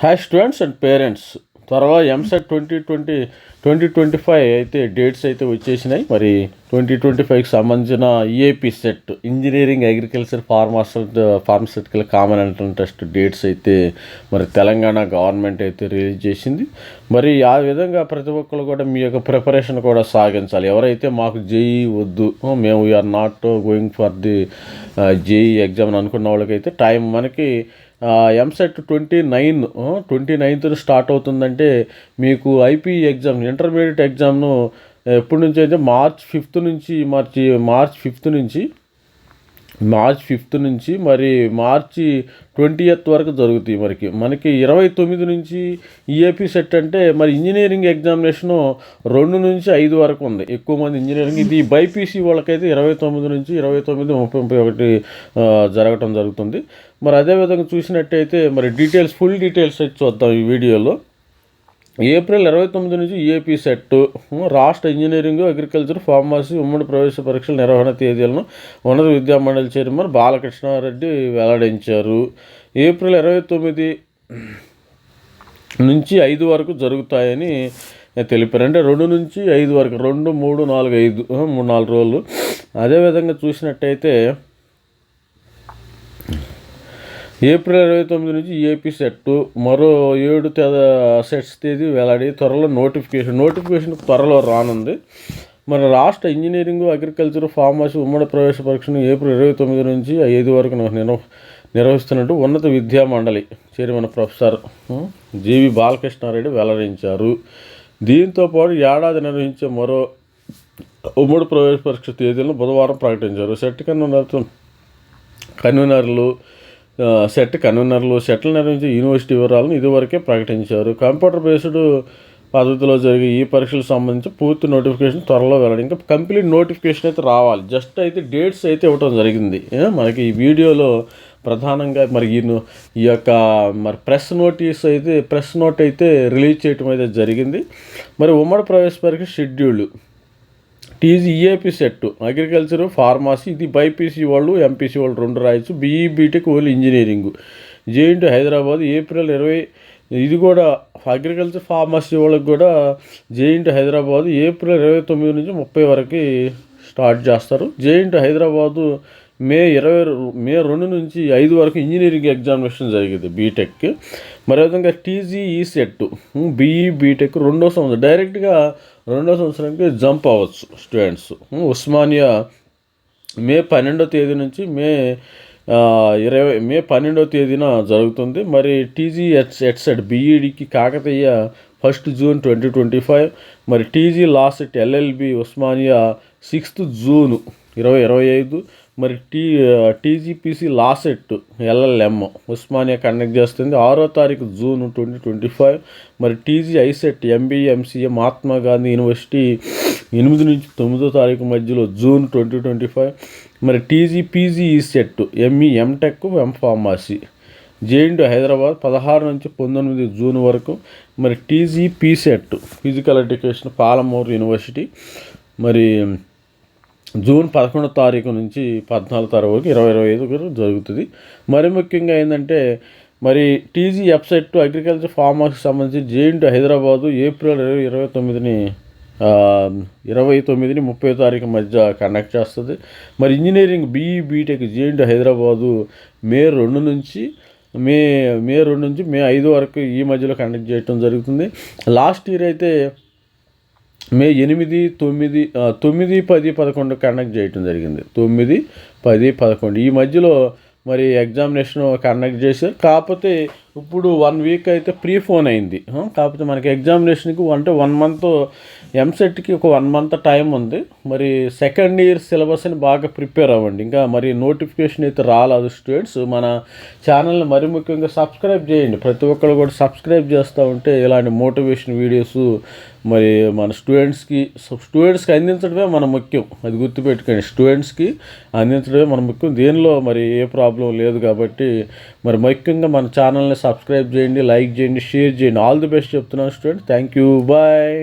Hi students and parents త్వరలో EAMCET twenty twenty twenty twenty five అయితే dates అయితే వచ్చేసినాయి. మరి ట్వంటీ ట్వంటీ ఫైవ్కి సంబంధించిన EAP set engineering agriculture ఫార్మాసల్ pharmaceutical common entrance test dates అయితే మరి తెలంగాణ గవర్నమెంట్ అయితే రిలీజ్ చేసింది. మరి ఆ విధంగా ప్రతి ఒక్కరు కూడా మీ యొక్క ప్రిపరేషన్ కూడా సాగించాలి. ఎవరైతే మాకు జేఈ వద్దు మేము we're not going for the JEE exam అనుకున్న వాళ్ళకైతే టైం మనకి EAMCET twenty nine twenty ninth start అవుతుందంటే మీకు ఐపీ ఎగ్జామ్ ఇంటర్మీడియట్ ఎగ్జామ్ను ఎప్పటి నుంచి అయితే మార్చ్ ఫిఫ్త్ నుంచి మార్చి మార్చ్ ఫిఫ్త్ నుంచి మార్చ్ ఫిఫ్త్ నుంచి మరి మార్చి ట్వంటీ ఎయిత్ వరకు జరుగుతాయి మనకి మనకి ఇరవై తొమ్మిది నుంచి ఈఏపీ సెట్ అంటే మరి ఇంజనీరింగ్ ఎగ్జామినేషను రెండు నుంచి ఐదు వరకు ఉంది. ఎక్కువ మంది ఇంజనీరింగ్ ఇది బైపీసీ వాళ్ళకైతే ఇరవై తొమ్మిది నుంచి ఇరవై తొమ్మిది ముప్పై ముప్పై ఒకటి జరగటం జరుగుతుంది. మరి అదేవిధంగా చూసినట్టయితే మరి డీటెయిల్స్ ఫుల్ డీటెయిల్స్ అయితే చూద్దాం ఈ వీడియోలో. ఏప్రిల్ ఇరవై తొమ్మిది నుంచి ఏపీ సెట్ రాష్ట్ర ఇంజనీరింగ్ అగ్రికల్చర్ ఫార్మసీ ఉమ్మడి ప్రవేశ పరీక్షల నిర్వహణ తేదీలను ఉన్నత విద్యామండలి చైర్మన్ బాలకృష్ణారెడ్డి వెల్లడించారు. ఏప్రిల్ ఇరవై తొమ్మిది నుంచి ఐదు వరకు జరుగుతాయని తెలిపారు. అంటే రెండు నుంచి ఐదు వరకు రెండు మూడు నాలుగు ఐదు మూడు నాలుగు రోజులు. అదేవిధంగా చూసినట్టయితే ఏప్రిల్ ఇరవై తొమ్మిది నుంచి ఏపీ సెట్. మరో ఏడు తె సెట్స్ తేదీ వెల్లడి త్వరలో నోటిఫికేషన్. నోటిఫికేషన్ త్వరలో రానుంది. మన రాష్ట్ర ఇంజనీరింగ్ అగ్రికల్చర్ ఫార్మసీ ఉమ్మడి ప్రవేశ పరీక్షను ఏప్రిల్ ఇరవై తొమ్మిది నుంచి ఐదు వరకు నిర్వ నిర్వహిస్తున్నట్టు ఉన్నత విద్యా మండలి చైర్మన్ ప్రొఫెసర్ జీవి బాలకృష్ణారెడ్డి వెల్లడించారు. దీంతో పాటు ఏడాది నిర్వహించే మరో ఉమ్మడి ప్రవేశ పరీక్ష తేదీలను బుధవారం ప్రకటించారు. సెట్ కన్వీనర్తో కన్వీనర్లు సెట్ కన్వీనర్లు సెట్లు నిర్వహించే యూనివర్సిటీ వివరాలను ఇదివరకే ప్రకటించారు. కంప్యూటర్ బేస్డ్ పద్ధతిలో జరిగే ఈ పరీక్షలకు సంబంధించి పూర్తి నోటిఫికేషన్ త్వరలో వెళ్ళడం ఇంకా కంప్లీట్ నోటిఫికేషన్ అయితే రావాలి. జస్ట్ అయితే డేట్స్ అయితే ఇవ్వటం జరిగింది. మనకి ఈ వీడియోలో ప్రధానంగా మరి ఈ నో- ఈ యొక్క మరి ప్రెస్ నోటీస్ అయితే ప్రెస్ నోట్ అయితే రిలీజ్ చేయటం అయితే జరిగింది. మరి ఉమ్మడి ప్రవేశ పరీక్ష schedule. TG EAP CET agriculture pharmacy ఇది బైపీసీ వాళ్ళు ఎంపీసీ వాళ్ళు రెండు రాయొచ్చు. BE BTech engineering. JNT Hyderabad April ఇరవై ఇది కూడా అగ్రికల్చర్ ఫార్మసీ వాళ్ళకి కూడా జేఎన్టీ హైదరాబాద్ ఏప్రిల్ ఇరవై తొమ్మిది నుంచి ముప్పై వరకు స్టార్ట్ చేస్తారు. జేఎన్టీ హైదరాబాదు మే ఇరవై మే రెండు నుంచి ఐదు వరకు ఇంజనీరింగ్ ఎగ్జామినేషన్ జరిగింది బీటెక్. మరి విధంగా టీజీఈ సెట్ బీఈ బీటెక్ రెండో సంవత్సరం డైరెక్ట్గా రెండో సంవత్సరానికి జంప్ అవ్వచ్చు స్టూడెంట్స్. ఉస్మానియా మే పన్నెండో తేదీ నుంచి మే ఇరవై మే పన్నెండో తేదీన జరుగుతుంది. మరి టీజీ ఎట్స్ EdCET బీఈడికి Kakatiya first June twenty twenty five. మరి టీజీ లాస్ట్ ఎల్ఎల్బి ఉస్మానియా సిక్స్త్ జూన్ ఇరవై ఇరవై ఐదు. మరి T TGPC LAWCET LLM Osmania conduct చేస్తుంది. ఆరో తారీఖు జూన్ ట్వంటీ ట్వంటీ ఫైవ్. మరి TG ICET MBMCA Mahatma Gandhi University ఎనిమిది నుంచి తొమ్మిదో తారీఖు మధ్యలో జూన్ ట్వంటీ ట్వంటీ ఫైవ్. మరి TG PG CET ME MTech M pharmacy JNT Hyderabad పదహారు నుంచి పంతొమ్మిది జూన్ వరకు. మరి TG PECET physical education Palamuru University. మరి జూన్ పదకొండో తారీఖు నుంచి పద్నాలుగు తారీఖు వరకు ఇరవై ఇరవై ఐదు వరకు జరుగుతుంది. మరి ముఖ్యంగా ఏంటంటే మరి టీజీ వెబ్సైట్ అగ్రికల్చర్ ఫార్మర్స్కి సంబంధించి జేఎన్టీ హైదరాబాదు ఏప్రిల్ ఇరవై ఇరవై తొమ్మిదిని ఇరవై తొమ్మిదిని ముప్పై తారీఖు మధ్య కండక్ట్ చేస్తుంది. మరి engineering BE BTech JNT Hyderabad May రెండు నుంచి మే మే రెండు నుంచి మే ఐదు వరకు ఈ మధ్యలో కండక్ట్ చేయడం జరుగుతుంది. లాస్ట్ ఇయర్ అయితే మే ఎనిమిది తొమ్మిది తొమ్మిది పది పదకొండు కండక్ట్ చేయటం జరిగింది. తొమ్మిది పది పదకొండు. ఈ మధ్యలో మరి ఎగ్జామినేషన్ కండక్ట్ చేశారు. కాకపోతే ఇప్పుడు వన్ వీక్ అయితే ప్రీ ఫోన్ అయింది. కాకపోతే మనకి ఎగ్జామినేషన్కి అంటే వన్ మంత్ ఎంసెట్కి ఒక వన్ మంత్ టైం ఉంది. మరి సెకండ్ ఇయర్ సిలబస్ని బాగా ప్రిపేర్ అవ్వండి. ఇంకా మరి నోటిఫికేషన్ అయితే రాలేదు స్టూడెంట్స్ మన ఛానల్ని మరి ముఖ్యంగా సబ్స్క్రైబ్ చేయండి. ప్రతి ఒక్కరు కూడా సబ్స్క్రైబ్ చేస్తూ ఉంటే ఇలాంటి మోటివేషన్ వీడియోస్ మరి మన స్టూడెంట్స్కి స్టూడెంట్స్కి అందించడమే మన ముఖ్యం. అది గుర్తుపెట్టుకోండి. స్టూడెంట్స్కి అందించడమే మన ముఖ్యం. దేనిలో మరి ఏ ప్రాబ్లం లేదు కాబట్టి మరి ముఖ్యంగా మన ఛానల్ని సబ్స్క్రైబ్ చేయండి లైక్ చేయండి షేర్ చేయండి. ఆల్ ది బెస్ట్ చెప్తున్నాను స్టూడెంట్ థ్యాంక్ యూ బాయ్